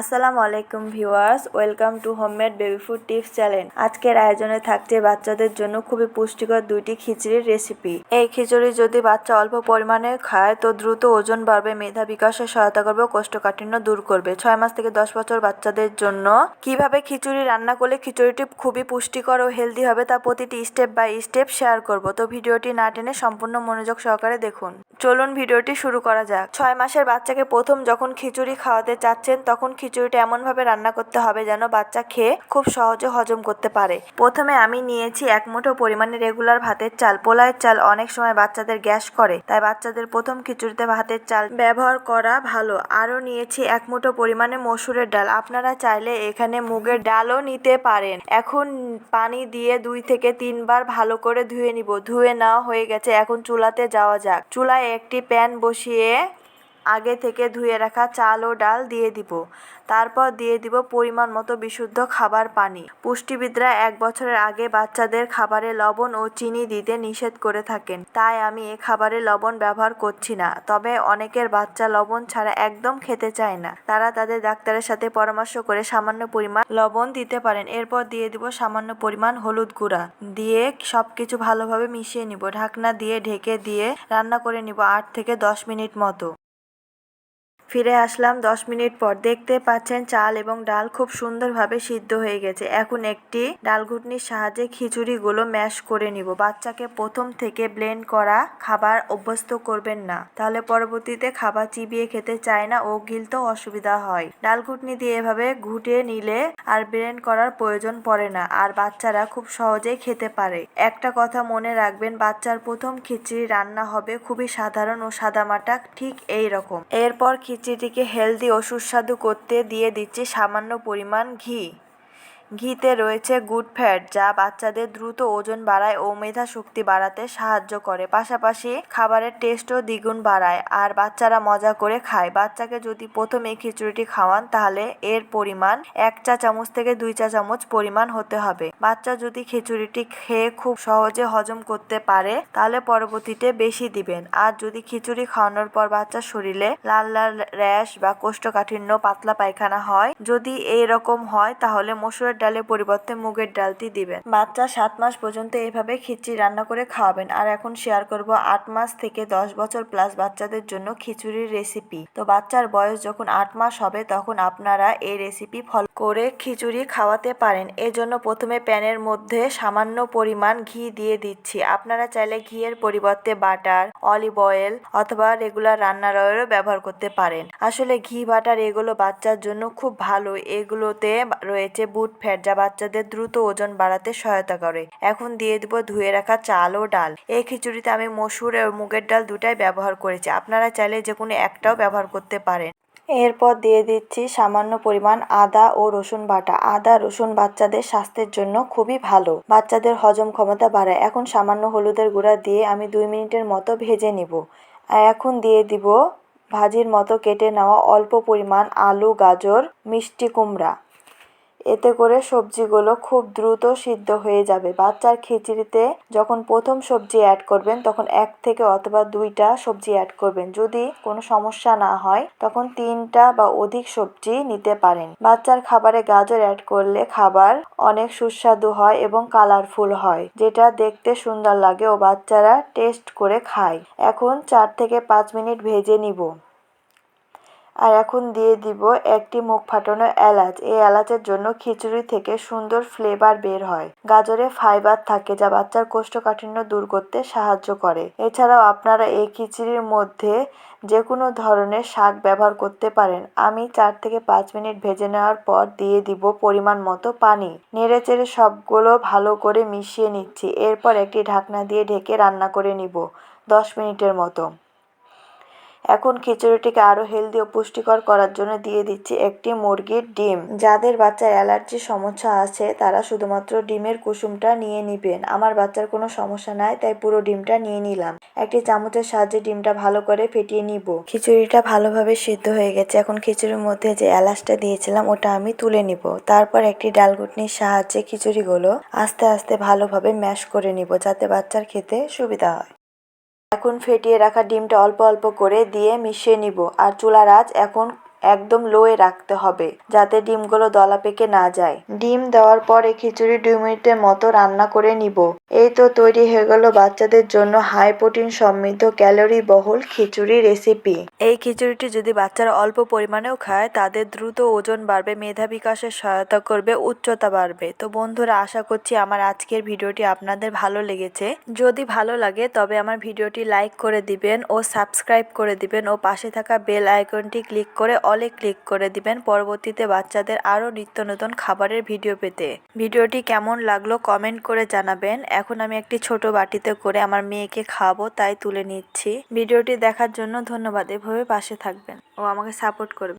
আসসালামু আলাইকুম viewers, welcome to homemade baby food tips channel. আজকের আয়োজনে থাকছে বাচ্চাদের জন্য খুবই পুষ্টিকর দুইটি খিচুড়ির রেসিপি এই খিচুড়ি যদি বাচ্চা অল্প পরিমাণে খায়, তো দ্রুত ওজন বাড়বে, মেধা বিকাশে সহায়তা করবে, কোষ্ঠকাঠিন্য দূর করবে। ছয় মাস থেকে দশ বছর বাচ্চাদের জন্য কীভাবে খিচুড়ি রান্না করলে খিচুড়িটি খুবই পুষ্টিকর ও হেলদি হবে, তা প্রতিটি স্টেপ বাই স্টেপ শেয়ার করব। তো ভিডিওটি না টেনে সম্পূর্ণ মনোযোগ সহকারে দেখুন। চলুন ভিডিওটি শুরু করা যাক। ছয় মাসের বাচ্চাকে প্রথম যখন খিচুড়ি খাওয়াতে চাচ্ছেন, তখন খিচুড়িটা এমনভাবে রান্না করতে হবে যেন বাচ্চা খেয়ে খুব সহজে হজম করতে পারে। প্রথমে আমি নিয়েছি এক মুঠো পরিমাণে রেগুলার ভাতের চাল। পোলায়ের চাল অনেক সময় বাচ্চাদের গ্যাস করে, তাই বাচ্চাদের প্রথম খিচুড়িতে ভাতের চাল ব্যবহার করা ভালো। আরও নিয়েছি এক মুঠো পরিমাণে মসুরের ডাল। আপনারা চাইলে এখানে মুগের ডালও নিতে পারেন। এখন পানি দিয়ে দুই থেকে তিনবার ভালো করে ধুয়ে নিব। ধুয়ে নেওয়া হয়ে গেছে। এখন চুলাতে যাওয়া যাক। চুলায় একটি প্যান বসিয়ে আগে থেকে ধুয়ে রাখা চাল ও ডাল দিয়ে দিব। তারপর দিয়ে দিব পরিমাণ মতো বিশুদ্ধ খাবার পানি। পুষ্টিবিদরা এক বছরের আগে বাচ্চাদের খাবারে লবণ ও চিনি দিতে নিষেধ করে থাকেন। তাই আমি এ খাবারে লবণ ব্যবহার করছি না। তবে অনেকের বাচ্চা লবণ ছাড়া একদম খেতে চায় না। তারা তাদের ডাক্তারের সাথে পরামর্শ করে সামান্য পরিমাণ লবণ দিতে পারেন। এরপর দিয়ে দিব সামান্য পরিমাণ হলুদ গুঁড়া। দিয়ে সবকিছু ভালোভাবে মিশিয়ে নিব। ঢাকনা দিয়ে ঢেকে দিয়ে রান্না করে নিব আট থেকে দশ মিনিট মতো। ফিরে আসলাম। দশ মিনিট পর দেখতে পাচ্ছেন চাল এবং ডাল খুব সুন্দরভাবে সিদ্ধ হয়ে গেছে। এখন একটি ডাল ঘুটনির সাহায্যে খিচুড়িগুলো ম্যাশ করে নিব। বাচ্চাকে প্রথম থেকে ব্লেন্ড করা খাবার অভ্যস্ত করবেন না। তাহলে পরবর্তীতে খাবার চিবিয়ে খেতে চায় না ও গিলতেও অসুবিধা হয়। ডাল ঘুটনি দিয়ে এভাবে ঘুটে নিলে আর ব্লেন্ড করার প্রয়োজন পড়ে না আর বাচ্চারা খুব সহজেই খেতে পারে। একটা কথা মনে রাখবেন, বাচ্চার প্রথম খিচুড়ি রান্না হবে খুবই সাধারণ ও সাদামাটা ঠিক এই রকম এরপর খিচুড়িটিকে হেলদি ও সুস্বাদু করতে দিয়ে দিচ্ছি সামান্য পরিমাণ ঘি। ঘিতে রয়েছে গুড ফ্যাট, যা বাচ্চাদের দ্রুত ওজন বাড়ায় ও মেধা শক্তি বাড়াতে সাহায্য করে। পাশাপাশি খাবারের টেস্টও দ্বিগুণ বাড়ায়। আর বাচ্চারা মজা করে খায়। বাচ্চাকে যদি প্রথমে খিচুড়িটি খাওয়ান, তাহলে এর পরিমাণ এক চা চামচ থেকে দুই চা চামচ পরিমাণ হতে হবে। বাচ্চা যদি খিচুড়িটি খেয়ে খুব সহজে হজম করতে পারে, তাহলে পরবর্তীতে বেশি দিবেন। আর যদি খিচুড়ি খাওয়ানোর পর বাচ্চার শরীরে লাল লাল র্যাশ বা কোষ্ঠকাঠিন্য, পাতলা পায়খানা হয়, যদি এই রকম হয়, তাহলে মসুরের ডালের পরিবর্তে মুগের ডালটি দিবেন। বাচ্চা সাত মাস পর্যন্ত এইভাবে খিচুড়ি রান্না করে খাওয়াবেন। আর এখন শেয়ার করব আট মাস থেকে দশ বছর প্লাস বাচ্চাদের জন্য খিচুড়ির রেসিপি তো বাচ্চার বয়স যখন আট মাস হবে, তখন আপনারা এই রেসিপি ফলো করে খিচুড়ি খাওয়াতে পারেন। এজন্য প্রথমে প্যানের মধ্যে সামান্য পরিমাণ ঘি দিয়ে দিচ্ছি। আপনারা চাইলে ঘিয়ের পরিবর্তে বাটার অলিভ অয়েল অথবা রেগুলার রান্নার অয়েলও ব্যবহার করতে পারেন। আসলে ঘি, বাটার এগুলো বাচ্চার জন্য খুব ভালো। এগুলোতে রয়েছে বুট ফ্যাট যা বাচ্চাদের দ্রুত ওজন বাড়াতে সহায়তা করে। এখন দিয়ে দিব ধুয়ে রাখা চাল ও ডাল। এই খিচুড়িতে আমি মসুর ও মুগের ডাল দুটাই ব্যবহার করেছি। আপনারা চাইলে যে কোনো একটাও ব্যবহার করতে পারেন। এরপর দিয়ে দিচ্ছি সামান্য পরিমাণ আদা ও রসুন বাটা। আদা, রসুন বাচ্চাদের স্বাস্থ্যের জন্য খুবই ভালো। বাচ্চাদের হজম ক্ষমতা বাড়ায়। এখন সামান্য হলুদের গুঁড়া দিয়ে আমি দুই মিনিটের মতো ভেজে নিব। এখন দিয়ে দিব ভাজির মতো কেটে নেওয়া অল্প পরিমাণ আলু, গাজর, মিষ্টি কুমড়া। এতে করে সবজিগুলো খুব দ্রুত সিদ্ধ হয়ে যাবে। বাচ্চার খিচুড়িতে যখন প্রথম সবজি অ্যাড করবেন, তখন এক থেকে অথবা দুইটা সবজি অ্যাড করবেন। যদি কোনো সমস্যা না হয়, তখন তিনটা বা অধিক সবজি নিতে পারেন। বাচ্চার খাবারে গাজর অ্যাড করলে খাবার অনেক সুস্বাদু হয় এবং কালারফুল হয়, যেটা দেখতে সুন্দর লাগে ও বাচ্চারা টেস্ট করে খায়। এখন চার থেকে পাঁচ মিনিট ভেজে নিব। আর এখন দিয়ে দিব একটি মুখ ফাটানো এলাচ। এই এলাচের জন্য খিচুড়ি থেকে সুন্দর ফ্লেভার বের হয়। গাজরে ফাইবার থাকে যা বাচ্চার কোষ্ঠকাঠিন্য দূর করতে সাহায্য করে। এছাড়াও আপনারা এই খিচুড়ির মধ্যে যে কোনো ধরনের শাক ব্যবহার করতে পারেন। আমি চার থেকে পাঁচ মিনিট ভেজে নেওয়ার পর দিয়ে দিব পরিমাণ মতো পানি। নেড়ে চেড়ে সবগুলো ভালো করে মিশিয়ে নিচ্ছি। এরপর একটি ঢাকনা দিয়ে ঢেকে রান্না করে নিব দশ মিনিটের মতো। এখন খিচুড়িটিকে আরও হেলদি ও পুষ্টিকর করার জন্য দিয়ে দিচ্ছি একটি মুরগির ডিম। যাদের বাচ্চার অ্যালার্জির সমস্যা আছে, তারা শুধুমাত্র ডিমের কুসুমটা নিয়ে নিবেন। আমার বাচ্চার কোনো সমস্যা নাই, তাই পুরো ডিমটা নিয়ে নিলাম। একটি চামচের সাহায্যে ডিমটা ভালো করে ফেটিয়ে নিব। খিচুড়িটা ভালোভাবে সিদ্ধ হয়ে গেছে। এখন খিচুড়ির মধ্যে যে এলাচটা দিয়েছিলাম, ওটা আমি তুলে নিব। তারপর একটি ডালঘুটনির সাহায্যে খিচুড়িগুলো আস্তে আস্তে ভালোভাবে ম্যাশ করে নিব, যাতে বাচ্চার খেতে সুবিধা হয়। এখন ফেটিয়ে রাখা ডিমটা অল্প অল্প করে দিয়ে মিশিয়ে নিব। আর চুলার আঁচ এখন একদম লোয়ে রাখতে হবে, যাতে ডিমগুলো দলা পেকে না যায়। ডিম দেওয়ার পরে খিচুড়ি দুই মিনিটের মতো রান্না করে নিব। এই তো তৈরি হয়ে গেল বাচ্চাদের জন্য হাই প্রোটিন সমৃদ্ধ ক্যালোরি বহুল খিচুড়ি রেসিপি। এই খিচুড়িটি যদি বাচ্চারা অল্প পরিমাণেও খায়, তাদের দ্রুত ওজন বাড়বে, মেধা বিকাশে সহায়তা করবে, উচ্চতা বাড়বে। তো বন্ধুরা, আশা করছি আমার আজকের ভিডিওটি আপনাদের ভালো লেগেছে। যদি ভালো লাগে, তবে আমার ভিডিওটি লাইক করে দিবেন ও সাবস্ক্রাইব করে দিবেন ও পাশে থাকা বেল আইকনটি ক্লিক করে অলে ক্লিক করে দিবেন। পরবর্তীতে বাচ্চাদের আরও নিত্য নতুন খাবারের ভিডিও পেতে। ভিডিওটি কেমন লাগল কমেন্ট করে জানাবেন। এখন আমি একটি ছোট বাটিতে করে আমার মেয়েকে খাওয়াবো, তাই তুলে নিচ্ছি। ভিডিওটি দেখার জন্য ধন্যবাদ। এভাবে পাশে থাকবেন ও আমাকে সাপোর্ট করবে।